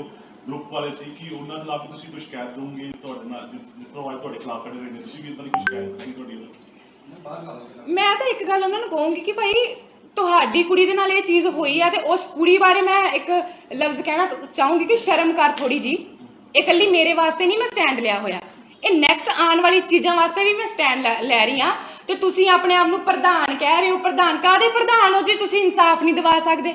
ਜੋ ਗਰੁੱਪ ਵਾਲੇ ਸੀ ਕਿ ਉਹਨਾਂ ਖਿਲਾਫ ਵੀ ਤੁਸੀਂ ਕੋਈ ਸ਼ਿਕਾਇਤ ਦੋਗੇ ਤੁਹਾਡੇ ਨਾਲ ਜਿਸ ਜਿਸ ਤਰ੍ਹਾਂ ਅੱਜ ਤੁਹਾਡੇ ਖਿਲਾਫ ਖੜੇ ਹੋਏ ਨੇ ਤੁਸੀਂ ਵੀ ਇਦਾਂ ਦੀ ਕੋਈ ਸ਼ਿਕਾਇਤ ਕੀਤੀ ਤੁਹਾਡੀ ਨਾਲ ਮੈਂ ਤਾਂ ਇੱਕ ਗੱਲ ਉਹਨਾਂ ਨੂੰ ਕਹੂੰਗੀ ਕਿ ਭਾਈ ਤੁਹਾਡੀ ਕੁੜੀ ਦੇ ਨਾਲ ਇਹ ਚੀਜ਼ ਹੋਈ ਆ ਤੇ ਉਸ ਕੁੜੀ ਬਾਰੇ ਮੈਂ ਇੱਕ ਲਫ਼ਜ਼ ਕਹਿਣਾ ਚਾਹੂੰਗੀ ਕਿ ਸ਼ਰਮ ਕਰ ਥੋੜੀ ਜੀ। ਇਹ ਇਕੱਲੀ ਮੇਰੇ ਵਾਸਤੇ ਨਹੀਂ ਮੈਂ ਸਟੈਂਡ ਲਿਆ ਹੋਇਆ। ਇਹ ਨੈਕਸਟ ਆਉਣ ਵਾਲੀ ਚੀਜ਼ਾਂ ਵਾਸਤੇ ਵੀ ਮੈਂ ਸਟੈਂਡ ਲੈ ਰਹੀ ਆ ਤੇ ਤੁਸੀਂ ਆਪਣੇ ਆਪ ਨੂੰ ਪ੍ਰਧਾਨ ਕਹਿ ਰਹੇ ਹੋ ਪ੍ਰਧਾਨ ਕਾਦੇ ਪ੍ਰਧਾਨ ਹੋ ਜੀ? ਤੁਸੀਂ ਇਨਸਾਫ ਨਹੀਂ ਦਿਵਾ ਸਕਦੇ।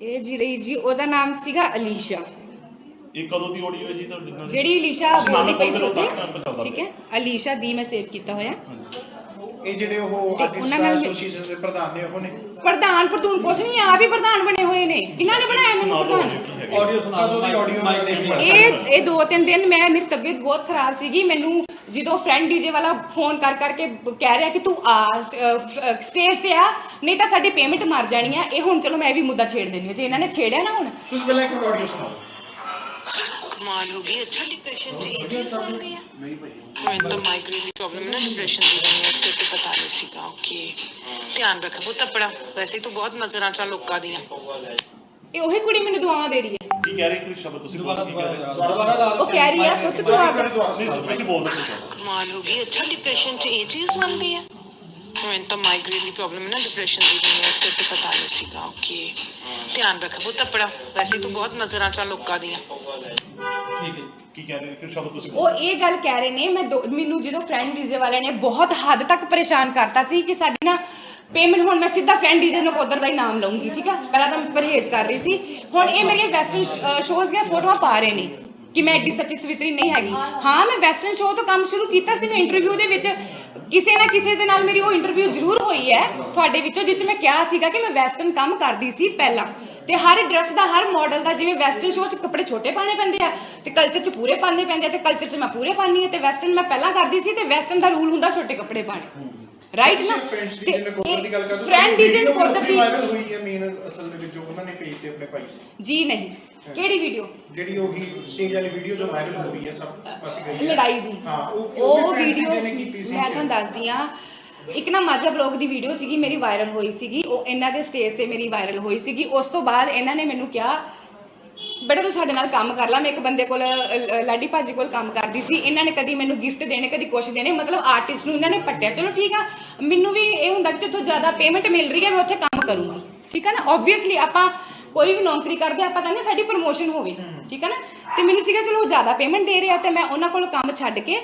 ਇਹ ਜੀ ਰਹੀ ਜੀ ਉਹਦਾ ਨਾਮ ਸੀਗਾ ਅਲੀਸ਼ਾ। ਇਹ ਕਦੋਂ ਦੀ ਆਡੀਓ ਹੈ ਜੀ ਤੁਹਾਡੇ ਨਾਲ? ਜਿਹੜੀ ਅਲੀਸ਼ਾ ਬੋਲਦੀ ਪਈ ਸੀ ਉੱਥੇ। ਠੀਕ ਹੈ। ਅਲੀਸ਼ਾ ਦੀ ਮੈਂ ਸੇਵ ਕੀਤਾ ਹੋਇਆ। ਇਹ ਜਿਹੜੇ ਉਹ ਆਰਟਿਸਟ ਐਸੋਸੀਏਸ਼ਨ ਦੇ ਪ੍ਰਧਾਨ ਨੇ ਉਹ ਨੇ ਪ੍ਰਧਾਨ ਪ੍ਰਧੂਨ ਕੁਛ ਨਹੀਂ ਆਪ ਹੀ ਪ੍ਰਧਾਨ ਬਣੇ ਹੋਏ ਨੇ। ਕਿਹਨਾਂ ਨੇ ਬਣਾਇਆ ਮੈਨੂੰ ਪ੍ਰਧਾਨ? ਆਡੀਓ ਸੁਣਾ ਕਦੋਂ ਦੀ ਹੈ? ਇਹ ਇਹ ਦੋ ਤਿੰਨ ਦਿਨ ਮੈਂ ਮੇਰੀ ਤਬੀਅਤ ਬਹੁਤ ਖਰਾਬ ਸੀਗੀ ਮੈਨੂੰ ਜਦੋਂ ਫਰੈਂਡ ਡੀਜੇ ਵਾਲਾ ਫੋਨ ਕਰ ਕਰਕੇ ਕਹਿ ਰਿਹਾ ਕਿ ਤੂੰ ਆ ਸਟੇਜ ਤੇ ਆ ਨਹੀਂ ਤਾਂ ਸਾਡੀ ਪੇਮੈਂਟ ਮਰ ਜਾਣੀ ਆ। ਇਹ ਹੁਣ ਚਲੋ ਮੈਂ ਵੀ ਮੁੱਦਾ ਛੇੜ ਦੇਣੀ ਆ ਜੇ ਇਹਨਾਂ ਨੇ ਛੇੜਿਆ ਨਾ ਹੁਣ। ਤੁਸੀਂ ਪਹਿਲਾਂ ਇੱਕ ਆਡੀਓ ਸੁਣਾਓ ਕਮਾਲ ਹੋ ਗਈ ਅੱਛਾ ਡਿਪਰੈਸ਼ਨ ਚ ਇਹ ਚੀਜ਼ ਬਣ ਗਈ ਆ। ਮੈਨੂੰ ਤਾਂ ਮਾਈਗ੍ਰੇਨ ਦੀ ਪ੍ਰੋਬਲਮ ਹੈ ਨਾ ਡਿਪਰੈਸ਼ਨ ਦੀ ਮੈਨੂੰ ਇਸ ਕਰਕੇ ਪਤਾ ਨਹੀਂ ਸੀਗਾ ਓਕੇ ਧਿਆਨ ਰੱਖ ਪੁੱਤ ਆਪਣਾ ਵੈਸੇ ਤੂੰ ਬਹੁਤ ਨਜ਼ਰਾਂ ਚ ਲੋਕਾਂ ਦੀਆਂ। ਇਹ ਉਹੀ ਕੁੜੀ ਮੈਨੂੰ ਦੁਆਵਾਂ ਦੇ ਰਹੀ ਹੈ। ਕੀ ਕਹਿ ਰਹੇ ਕੋਈ ਸ਼ਬਦ ਤੁਸੀਂ ਬੋਲ ਕੀ ਕਹਿ ਰਹੇ? ਦੁਬਾਰਾ ਲਾ ਉਹ ਕਹਿ ਰਹੀ ਆ ਪੁੱਤ ਤੂੰ ਆ ਦੁਬਾਰਾ ਤੁਸੀਂ ਤੁਸੀਂ ਬੋਲ। ਦੱਸੋ ਕਮਾਲ ਹੋ ਗਈ ਅੱਛਾ ਡਿਪਰੈਸ਼ਨ ਚ ਇਹ ਚੀਜ਼ ਬਣ ਗਈ ਆ ਮੈਨੂੰ ਤਾਂ ਮਾਈਗ੍ਰੇਨ ਦੀ ਪ੍ਰੋਬਲਮ ਹੈ ਨਾ ਡਿਪਰੈਸ਼ਨ ਦੀ ਮੈਨੂੰ ਇਸ ਕਰਕੇ ਪਤਾ ਨਹੀਂ ਸੀਗਾ ਓਕੇ ਧਿਆਨ ਰੱਖ ਪੁੱਤ ਆਪਣਾ ਵੈਸੇ ਤੂੰ ਬਹੁਤ ਨਜ਼ਰਾਂ ਚ ਆ ਲੋਕਾਂ ਦੀਆਂ। ਠੀਕ ਹੈ ਕੀ ਕਹਿ ਰਹੇ ਕੋਈ ਸ਼ਬਦ ਤੁਸੀਂ ਉਹ ਇਹ ਗੱਲ ਕਹਿ ਰਹੇ ਨੇ ਮੈਂ ਦੋ- ਮੈਨੂੰ ਜਦੋਂ ਫਰੈਂਡ ਡੀਜੇ ਵਾਲਿਆਂ ਨੇ ਬਹੁਤ ਹੱਦ ਤੱਕ ਪਰੇਸ਼ਾਨ ਕਰਤਾ ਸੀ ਕਿ ਸਾਡੀ ਨਾ ਪੇਮੈਂਟ ਹੁਣ ਮੈਂ ਸਿੱਧਾ ਫਰੈਂਡ ਡੀਜੇ ਨੂੰ ਉਧਰ ਦਾ ਹੀ ਨਾਮ ਲਵਾਂਗੀ ਠੀਕ ਆ? ਪਹਿਲਾਂ ਤਾਂ ਮੈਂ ਪਰਹੇਜ਼ ਕਰ ਰਹੀ ਸੀ। ਹੁਣ ਇਹ ਮੇਰੀਆਂ ਵੈਸਟਰਨ ਸ਼ੋਜ਼ ਦੀਆਂ ਫੋਟੋਆਂ ਪਾ ਰਹੇ ਨੇ ਕਿ ਮੈਂ ਐਡੀ ਸੱਚੀ ਸਵਿਤਰੀ ਨਹੀਂ ਹੈਗੀ। ਹਾਂ, ਮੈਂ ਵੈਸਟਰਨ ਸ਼ੋਅ ਤੋਂ ਕੰਮ ਸ਼ੁਰੂ ਕੀਤਾ ਸੀ, ਮੈਂ ਇੰਟਰਵਿਊ ਦੇ ਵਿੱਚ ਕਿਸੇ ਨਾ ਕਿਸੇ ਦੇ ਨਾਲ ਮੇਰੀ ਉਹ ਇੰਟਰਵਿਊ ਜ਼ਰੂਰ ਹੋਈ ਹੈ ਤੁਹਾਡੇ ਵਿੱਚੋਂ, ਜਿਸ 'ਚ ਮੈਂ ਕਿਹਾ ਸੀਗਾ ਕਿ ਮੈਂ ਵੈਸਟਰਨ ਕੰਮ ਕਰਦੀ ਸੀ ਪਹਿਲਾਂ। ਤੇ ਹਰ ਡਰੈਸ ਦਾ, ਹਰ ਮਾਡਲ ਦਾ, ਜਿਵੇਂ ਵੈਸਟਰਨ ਸ਼ੋਅ 'ਚ ਕੱਪੜੇ ਛੋਟੇ ਪਾਣੇ ਪੈਂਦੇ ਆ ਤੇ ਕਲਚਰ 'ਚ ਪੂਰੇ ਪਾਣੇ ਪੈਂਦੇ ਆ ਤੇ ਕਲਚਰ 'ਚ ਮੈਂ ਪੂਰੇ ਪਾਣੀ ਆ ਤੇ ਵੈਸਟਰਨ ਮੈਂ ਪਹਿਲਾਂ ਕਰਦੀ ਸੀ ਤੇ ਵੈਸਟਰਨ ਦਾ ਰੂਲ ਹੁੰਦਾ ਛੋਟੇ ਕੱਪੜੇ ਪਾਣੇ ਰਾਈਟ ਨਾ? ਕਰਦੇ ਫਰੈਂਡ ਡੀਜ਼ੇ ਨੂੰ ਕੋਦਰ ਦੀ ਵਾਇਰਲ ਹੋਈ ਹੈ ਮੇਨ ਅਸਲ ਦੇ ਵਿੱਚ ਜੋ ਉਹਨਾਂ ਨੇ ਪੇਜ ਤੇ ਆਪਣੇ ਪਾਈ ਸੀ। ਜੀ ਨਹੀਂ। ਕਿਹੜੀ ਵੀਡੀਓ ਜਿਹੜੀ ਉਹੀ ਸਟੇਜ ਵਾਲੀ ਵੀਡੀਓ ਜੋ ਵਾਇਰਲ ਹੋ ਰਹੀ ਹੈ ਸਭ ਪਾਸੇ ਗਈ ਹੈ। ਲੜਾਈ ਦੀ। ਹਾਂ ਉਹ ਵੀਡੀਓ ਮੈਂ ਤੁਹਾਨੂੰ ਦੱਸਦੀ ਆ ਇੱਕ ਨਾ ਮਾਝਾ ਬਲੌਗ ਦੀ ਵੀਡੀਓ ਸੀਗੀ ਮੇਰੀ ਵਾਇਰਲ ਹੋਈ ਸੀਗੀ। ਉਹ ਇਹਨਾਂ ਦੇ ਸਟੇਜ ਤੇ ਮੇਰੀ ਵਾਇਰਲ ਹੋਈ ਸੀਗੀ। ਉਸ ਤੋਂ ਬਾਅਦ ਇਹਨਾਂ ਨੇ ਮੈਨੂੰ ਕਿਹਾ ਬੇਟਾ ਤੂੰ ਸਾਡੇ ਨਾਲ ਕੰਮ ਕਰ ਲੈ ਮੈਂ ਇੱਕ ਬੰਦੇ ਕੋਲ ਅ, ਲਾਡੀ ਭਾਜੀ ਕੋਲ ਕੰਮ ਕਰਦੀ ਸੀ। ਇਹਨਾਂ ਨੇ ਕਦੀ ਮੈਨੂੰ ਗਿਫਟ ਦੇਣੇ ਕਦੀ ਕੁਛ ਦੇਣੇ ਮਤਲਬ ਆਰਟਿਸਟ ਨੂੰ ਇਹਨਾਂ ਨੇ ਪੱਟਿਆ। ਚਲੋ ਠੀਕ ਆ ਮੈਨੂੰ ਵੀ ਇਹ ਹੁੰਦਾ ਕਿ ਜਿੱਥੋਂ ਜ਼ਿਆਦਾ ਪੇਮੈਂਟ ਮਿਲ ਰਹੀ ਹੈ ਮੈਂ ਉੱਥੇ ਕੰਮ ਕਰੂੰਗੀ। ਠੀਕ ਹੈ ਨਾ? ਆਬਵੀਅਸਲੀ ਆਪਾਂ ਕੋਈ ਵੀ ਨੌਕਰੀ ਕਰਦੇ ਆਪਾਂ ਚਾਹੁੰਦੇ ਹਾਂ ਸਾਡੀ ਪ੍ਰਮੋਸ਼ਨ ਹੋਵੇ। ਠੀਕ ਹੈ ਨਾ? ਤੇ ਮੈਨੂੰ ਸੀਗਾ ਚਲੋ ਉਹ ਜ਼ਿਆਦਾ ਪੇਮੈਂਟ ਦੇ ਰਿਹਾ ਤੇ ਮੈਂ ਉਹਨਾਂ ਕੋਲ ਕੰਮ ਛੱਡ ਕੇ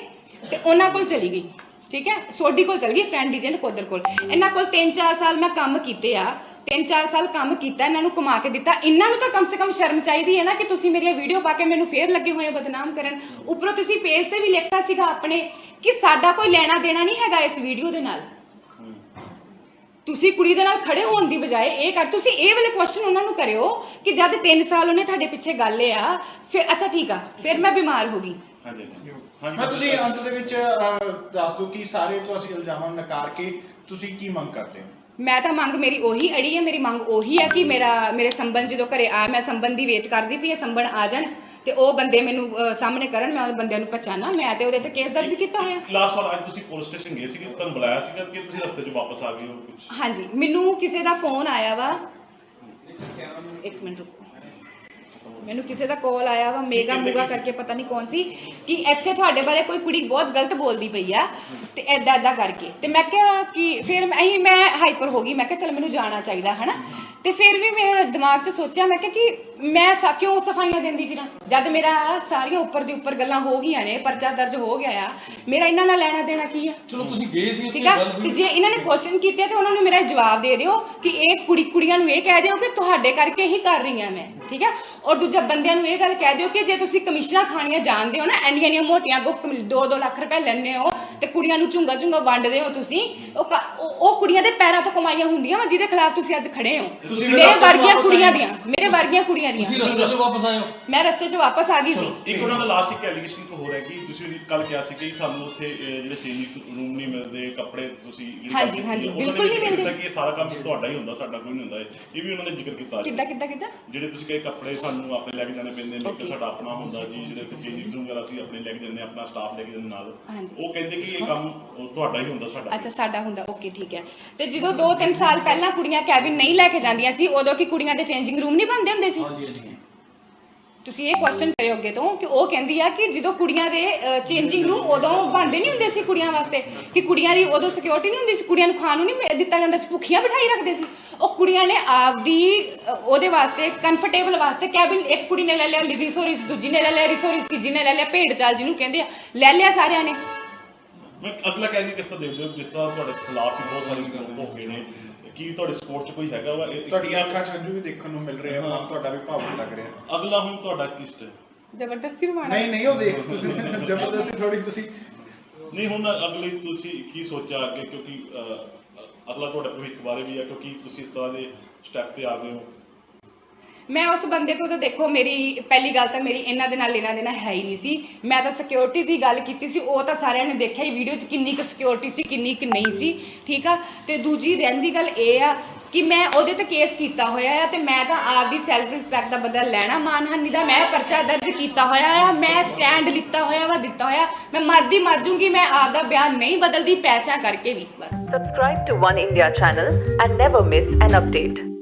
ਤੇ ਉਹਨਾਂ ਕੋਲ ਚਲੀ ਗਈ। ਠੀਕ ਹੈ ਸੋਡੀ ਕੋਲ ਚਲ ਗਈ ਫਰੈਂਡ ਡੀਜੇ ਕੋਦਰ ਕੋਲ। ਇਹਨਾਂ ਕੋਲ 3-4 ਸਾਲ ਮੈਂ ਕੰਮ ਕੀਤੇ ਆ। 3-4 ਸਾਲ ਕੰਮ ਕੀਤਾ ਇਹਨਾਂ ਨੂੰ ਕਮਾ ਕੇ ਦਿੱਤਾ। ਇਹਨਾਂ ਨੂੰ ਤਾਂ ਕਮ ਸੇ ਕਮ ਸ਼ਰਮ ਚਾਹੀਦੀ ਹੈ ਨਾ ਕਿ ਤੁਸੀਂ ਮੇਰੀਆਂ ਵੀਡੀਓ ਪਾ ਕੇ ਮੈਨੂੰ ਫੇਰ ਲੱਗੇ ਹੋਏ ਬਦਨਾਮ ਕਰਨ। ਉੱਪਰੋਂ ਤੁਸੀਂ ਪੇਜ ਤੇ ਵੀ ਲਿਖਤਾ ਸੀਗਾ ਆਪਣੇ ਕਿ ਸਾਡਾ ਕੋਈ ਲੈਣਾ ਦੇਣਾ ਨਹੀਂ ਹੈਗਾ ਇਸ ਵੀਡੀਓ ਦੇ ਨਾਲ। ਤੁਸੀਂ ਕੁੜੀ ਦੇ ਨਾਲ ਖੜੇ ਹੋਣ ਦੀ ਬਜਾਏ ਇਹ ਕਰ ਤੁਸੀਂ ਇਹ ਵਾਲੇ ਕੁਐਸਚਨ ਉਹਨਾਂ ਨੂੰ ਕਰਿਓ ਕਿ ਜਦ 3 ਸਾਲ ਉਹਨੇ ਤੁਹਾਡੇ ਪਿੱਛੇ ਗੱਲ ਆ ਫਿਰ ਅੱਛਾ ਠੀਕ ਆ ਫਿਰ ਮੈਂ ਬਿਮਾਰ ਹੋ ਗਈ। ਹਾਂਜੀ। ਮੈਂ ਤੁਸੀਂ ਅੰਤ ਦੇ ਵਿੱਚ ਅਹ, ਦੱਸ ਦਿਓ ਕਿ ਸਾਰੇ ਤੁਸੀਂ ਇਲਜ਼ਾਮਾਂ ਨੂੰ ਨਕਾਰ ਕੇ ਤੁਸੀਂ ਕੀ ਮੰਗ ਕਰਦੇ ਹੋ? ਮੈਂ ਤਾਂ ਮੰਗ ਮੇਰੀ ਉਹੀ ਅੜੀ ਹੈ ਮੇਰੀ ਮੰਗ ਉਹੀ ਹੈ ਕਿ ਮੇਰਾ ਮੇਰੇ ਸੰਬੰਧ ਜਦੋਂ ਘਰੇ ਆ ਮੈਂ ਸੰਬੰਧ ਦੀ ਵੇਟ ਕਰਦੀ ਪਈ ਹੈ ਸੰਬੰਧ ਆ ਜਾਣ ਤੇ ਉਹ ਬੰਦੇ ਮੈਨੂੰ ਅਹ, ਸਾਹਮਣੇ ਕਰਨ ਮੈਂ ਉਹ ਬੰਦਿਆਂ ਨੂੰ ਪਛਾਣਾ ਮੈਂ ਤੇ ਉਹਦੇ ਤੇ ਕੇਸ ਦਰਜ ਕੀਤਾ ਹੋਇਆ। ਲਾਸਟ ਵਾਰ ਅੱਜ ਤੁਸੀਂ ਪੁਲਿਸ ਸਟੇਸ਼ਨ ਗਏ ਸੀਗੇ ਤੁਹਾਨੂੰ ਬੁਲਾਇਆ ਸੀਗਾ ਕਿ ਤੁਸੀਂ ਰਸਤੇ 'ਚ ਵਾਪਸ ਆ ਗਏ ਹੋ ਕੁਝ ਹਾਂਜੀ ਮੈਨੂੰ ਕਿਸੇ ਦਾ ਫੋਨ ਆਇਆ ਵਾ। ਇੱਕ ਮਿੰਟ ਰੁਕੋ। ਮੈਨੂੰ ਕਿਸੇ ਦਾ ਕਾਲ ਆਇਆ ਵਾ ਮੇਗਾ ਮੂਗਾ? ਕਰਕੇ ਪਤਾ ਨਹੀਂ ਕੌਣ ਸੀ ਕਿ ਇੱਥੇ ਤੁਹਾਡੇ ਬਾਰੇ ਕੋਈ ਕੁੜੀ ਬਹੁਤ ਗਲਤ ਬੋਲਦੀ ਪਈ ਆ ਤੇ ਐਦਾਂ ਐਦਾਂ ਕਰਕੇ। ਤੇ ਮੈਂ ਕਿਹਾ ਕਿ ਫਿਰ ਅਹੀਂ ਮੈਂ ਹਾਈਪਰ ਹੋ ਗਈ ਮੈਂ ਕਿਹਾ ਚਲ ਮੈਨੂੰ ਜਾਣਾ ਚਾਹੀਦਾ ਹਨਾ? ਤੇ ਫਿਰ ਵੀ ਮੇਰੇ ਦਿਮਾਗ 'ਚ ਸੋਚਿਆ ਮੈਂ ਕਿਹਾ ਕਿ ਮੈਂ ਸਾ ਕਿਉਂ ਸਫਾਈਆਂ ਦਿੰਦੀ ਫਿਰਾਂ? ਜਦ ਮੇਰਾ ਸਾਰੀਆਂ ਉੱਪਰ ਦੀ ਉੱਪਰ ਗੱਲਾਂ ਹੋ ਗਈਆਂ ਨੇ ਪਰਚਾ ਦਰਜ ਹੋ ਗਿਆ ਆ ਮੇਰਾ ਇਹਨਾਂ ਨਾਲ ਲੈਣਾ ਦੇਣਾ ਕੀ ਆ? ਚਲੋ ਤੁਸੀਂ ਗਏ ਸੀ ਠੀਕ ਆ? ਤੇ ਜੇ ਇਹਨਾਂ ਨੇ ਕੁਐਸਚਨ ਕੀਤੇ ਤੇ ਉਹਨਾਂ ਨੂੰ ਮੇਰਾ ਜਵਾਬ ਦੇ ਦਿਓ ਕਿ ਇਹ ਕੁੜੀ ਕੁੜੀਆਂ ਨੂੰ ਇਹ ਕਹਿ ਦਿਓ ਕਿ ਤੁਹਾਡੇ ਕਰਕੇ ਹੀ ਕਰ ਰਹੀ ਹਾਂ ਮੈਂ ਠੀਕ ਹੈ ਔਰ ਦੂਜਾ ਜਾਂ ਬੰਦਿਆਂ ਨੂੰ ਇਹ ਗੱਲ ਕਹਿ ਦਿਓ ਕਿ ਜੇ ਤੁਸੀਂ ਕਮਿਸ਼ਨਾਂ ਖਾਣੀਆਂ ਜਾਣਦੇ ਹੋ ਨਾ ਇੰਨੀਆਂ ਇੰਨੀਆਂ ਮੋਟੀਆਂ ਗੋ 2-2 ਲੱਖ ਰੁਪਏ ਲੈਣੇ ਹੋ ਤੇ ਕੁੜੀਆਂ ਨੂੰ ਝੁੰਗਾ ਝੁੰਗਾ ਵੰਡਦੇ ਹੋ ਤੁਸੀਂ ਉਹ ਕ- ਉਹ ਉਹ ਕੁੜੀਆਂ ਦੇ ਪੈਰਾਂ ਤੋਂ ਕਮਾਈਆਂ ਹੁੰਦੀਆਂ ਵਾ ਜਿਹਦੇ ਖਿਲਾਫ ਤੁਸੀਂ ਅੱਜ ਖੜੇ ਹੋ ਤੁਸੀਂ ਮੇਰੇ ਰਸਤੇ ਵਰਗੀਆਂ ਵਾਪਸ ਕੁੜੀਆਂ ਆਏ। ਦੀਆਂ ਮੇਰੇ ਵਰਗੀਆਂ ਕੁੜੀਆਂ ਤੁਸੀਂ ਦੀਆਂ ਰਸਤੇ 'ਚੋਂ ਵਾਪਸ ਆਏ ਹੋ ਮੈਂ ਰਸਤੇ 'ਚ ਵਾਪਸ ਆ ਗਈ ਸੀ ਇੱਕ ਉਹਨਾਂ ਦਾ ਲਾਸਟ ਇੱਕ ਐਲੀਗੇਸ਼ਨ ਇੱਕ ਹੋਰ ਹੈ ਕਿ ਤੁਸੀਂ ਕੱਲ ਕਿਹਾ ਸੀ ਕਿ ਸਾਨੂੰ ਉੱਥੇ ਅਹ, ਜਿਹੜੇ ਚੇਂਜਿੰਗ ਰੂਮ ਨਹੀਂ ਮਿਲਦੇ ਕੱਪੜੇ ਤੁਸੀਂ ਜਿਹੜੀ ਹਾਂਜੀ, ਗੱਲ ਹਾਂਜੀ, ਕੀਤੀ ਹੈ, ਉਹਨਾਂ ਨੇ ਬਿਲਕੁਲ ਨਹੀਂ ਜ਼ਿਕਰ ਕੀਤਾ ਮਿਲਦੇ। ਕਿ ਇਹ ਸਾਰਾ ਕੰਮ ਤੁਹਾਡਾ ਹੀ ਹੁੰਦਾ ਸਾਡਾ ਕੋਈ ਨਹੀਂ ਹੁੰਦਾ ਇਹ ਇਹ ਵੀ ਉਹਨਾਂ ਨੇ ਜ਼ਿਕਰ ਕੀਤਾ ਅੱਜ। ਕਿੱਦਾਂ ਕਿੱਦਾਂ ਕਿੱਦਾਂ ਜਿਹੜੇ ਤੁਸੀਂ ਕਹੇ ਕੱਪੜੇ ਸਾਨੂੰ ਆਪਣੇ ਲੈ ਕੇ ਜਾਣੇ ਪੈਂਦੇ ਨੇ Okay. ਕਿ ਸਾਡਾ ਆਪਣਾ ਹੁੰਦਾ ਜੀ ਜਿਹੜੇ ਚੇਂਜਿੰਗ ਰੂਮ ਵਗੈਰਾ ਅਸੀਂ ਆਪਣੇ ਲੈ ਕੇ ਜਾਂਦੇ ਹਾਂ, ਆਪਣਾ ਸਟਾਫ ਲੈ ਕੇ ਜਾਂਦੇ ਨਾਲ ਹਾਂਜੀ। ਉਹ ਕਹਿੰਦੇ ਕਿ ਇਹ ਕੰਮ ਉਹ ਤੁਹਾਡਾ ਹੀ ਹੁੰਦਾ ਸਾਡਾ ਅੱਛਾ ਸਾਡਾ ਹੁੰਦਾ। ਓਕੇ ਠੀਕ ਹੈ। ਤੇ ਜਦੋਂ 2-3 ਸਾਲ ਪਹਿਲਾਂ ਕੁੜੀਆਂ ਕੈਬਿਨ ਨਹੀਂ ਲੈ ਕੇ ਜਾਂਦੀਆਂ ਸੀ ਉਦੋਂ ਕੀ ਕੁੜੀਆਂ ਦੇ ਚੇਂਜਿੰਗ ਰੂਮ ਨਹੀਂ ਬਣਦੇ ਹੁੰਦੇ ਸੀ? ਹਾਂਜੀ ਹਾਂਜੀ। ਤੁਸੀਂ ਇਹ ਕੁਐਸਚਨ ਕਰਿਓ ਅੱਗੇ ਤੋਂ ਕਿ ਉਹ ਕਹਿੰਦੀ ਆ ਕਿ ਜਦੋਂ ਕੁੜੀਆਂ ਦੇ ਚੇਂਜਿੰਗ ਰੂਮ ਉਦੋਂ ਬਣਦੇ ਨਹੀਂ ਹੁੰਦੇ ਸੀ ਕੁੜੀਆਂ ਵਾਸਤੇ? ਕਿ ਕੁੜੀਆਂ ਦੀ ਉਦੋਂ ਸਿਕਿਉਰਿਟੀ ਨਹੀਂ ਹੁੰਦੀ ਸੀ? ਕੁੜੀਆਂ ਨੂੰ ਖਾਣ ਨੂੰ ਨਹੀਂ ਦਿੱਤਾ ਜਾਂਦਾ ਸੀ? ਭੁੱਖੀਆਂ ਬਿਠਾਈ ਰੱਖਦੇ ਸੀ? ਉਹ ਕੁੜੀਆਂ ਨੇ ਆਪਦੀ ਉਹਦੇ ਵਾਸਤੇ ਕੰਫਰਟੇਬਲ ਵਾਸਤੇ ਕੈਬਿਨ ਇੱਕ ਕੁੜੀ ਨੇ ਲੈ ਲਿਆ ਰਿਸੋਰਿਸ ਦੂਜੀ ਨੇ ਲੈ ਲਿਆ ਰਿਸੋਰਿਸ ਤੀਜੀ ਨੇ ਲੈ ਲਿਆ ਭੇਡ ਚਾਲ ਜਿਹਨੂੰ ਕਹਿੰਦੇ ਆ ਲੈ ਲਿਆ ਸਾਰਿਆਂ ਨੇ। ਮੈਂ ਅਗਲਾ ਕਹਿ ਕਿਸ ਤਰ੍ਹਾਂ ਦੇਖਦੇ ਹੋ ਜਿਸ ਤਰ੍ਹਾਂ ਤੁਹਾਡੇ ਖਿਲਾਫ ਵੀ ਬਹੁਤ ਸਾਰੇ ਲੋਕ ਹੋ ਗਏ ਨੇ। ਕੀ ਤੁਹਾਡੇ ਸਪੋਰਟ 'ਚ ਕੋਈ ਹੈਗਾ ਵਾ? ਇਹ- ਤੁਹਾਡੀਆਂ ਅੱਖਾਂ 'ਚ ਹੰਝੂ ਵੀ ਦੇਖਣ ਨੂੰ ਮਿਲ ਰਹੇ ਆ ਮਨ ਤੁਹਾਡਾ ਵੀ ਭਾਵੁਕ ਲੱਗ ਰਿਹਾ। ਅਗਲਾ ਹੁਣ ਤੁਹਾਡਾ ਕਿਸ ਤੇ ਜ਼ਬਰਦਸਤੀ ਨਹੀਂ ਨਹੀਂ ਉਹ ਦੇਖ ਤੁਸੀਂ। ਜ਼ਬਰਦਸਤੀ ਥੋੜੀ ਤੁਸੀਂ ਨਹੀਂ ਹੁਣ ਅਗਲੇ ਤੁਸੀਂ ਕੀ ਸੋਚਿਆ ਅੱਗੇ? ਕਿਉਂਕਿ ਅਹ, ਅਗਲਾ ਤੁਹਾਡਾ ਭਵਿੱਖ ਬਾਰੇ ਵੀ ਹੈ ਕਿਉਂਕਿ ਤੁਸੀਂ ਇਸ ਤਰ੍ਹਾਂ ਦੇ ਸਟੈਪ ਤੇ ਆ ਗਏ ਹੋ। ਮੈਂ ਉਸ ਬੰਦੇ ਤੋਂ ਤਾਂ ਦੇਖੋ, ਮੇਰੀ ਪਹਿਲੀ ਗੱਲ ਤਾਂ ਮੇਰੀ ਇਹਨਾਂ ਦੇ ਨਾਲ ਲੈਣਾ ਦੇਣਾ ਹੈ ਹੀ ਨਹੀਂ ਸੀ। ਮੈਂ ਤਾਂ ਸਿਕਿਉਰਿਟੀ ਦੀ ਗੱਲ ਕੀਤੀ ਸੀ, ਉਹ ਤਾਂ ਸਾਰਿਆਂ ਨੇ ਦੇਖਿਆ ਹੀ ਵੀਡੀਓ 'ਚ ਕਿੰਨੀ ਕੁ ਸਿਕਿਉਰਿਟੀ ਸੀ, ਕਿੰਨੀ ਕੁ ਨਹੀਂ ਸੀ, ਠੀਕ ਆ? ਤੇ ਦੂਜੀ ਰਹਿੰਦੀ ਗੱਲ ਇਹ ਆ ਕਿ ਮੈਂ ਉਹਦੇ ਤੇ ਕੇਸ ਕੀਤਾ ਹੋਇਆ ਆ ਤੇ ਮੈਂ ਤਾਂ ਆਪਦੀ ਸੈਲਫ ਰਿਸਪੈਕਟ ਦਾ ਬਦਲਾ ਲੈਣਾ ਮਾਨਹਾਨੀ ਦਾ, ਮੈਂ ਪਰਚਾ ਦਰਜ ਕੀਤਾ ਹੋਇਆ ਆ, ਮੈਂ ਸਟੈਂਡ ਲਿੱਤਾ ਹੋਇਆ ਵਾ, ਦਿੱਤਾ ਹੋਇਆ। ਮੈਂ ਮਰਦੀ ਮਰ ਜੂੰਗੀ, ਮੈਂ ਆਪਦਾ ਬਿਆਨ ਨਹੀਂ ਬਦਲਦੀ, ਪੈਸਿਆਂ ਕਰਕੇ ਵੀ, ਬਸ। Subscribe to One India channel and never miss an update.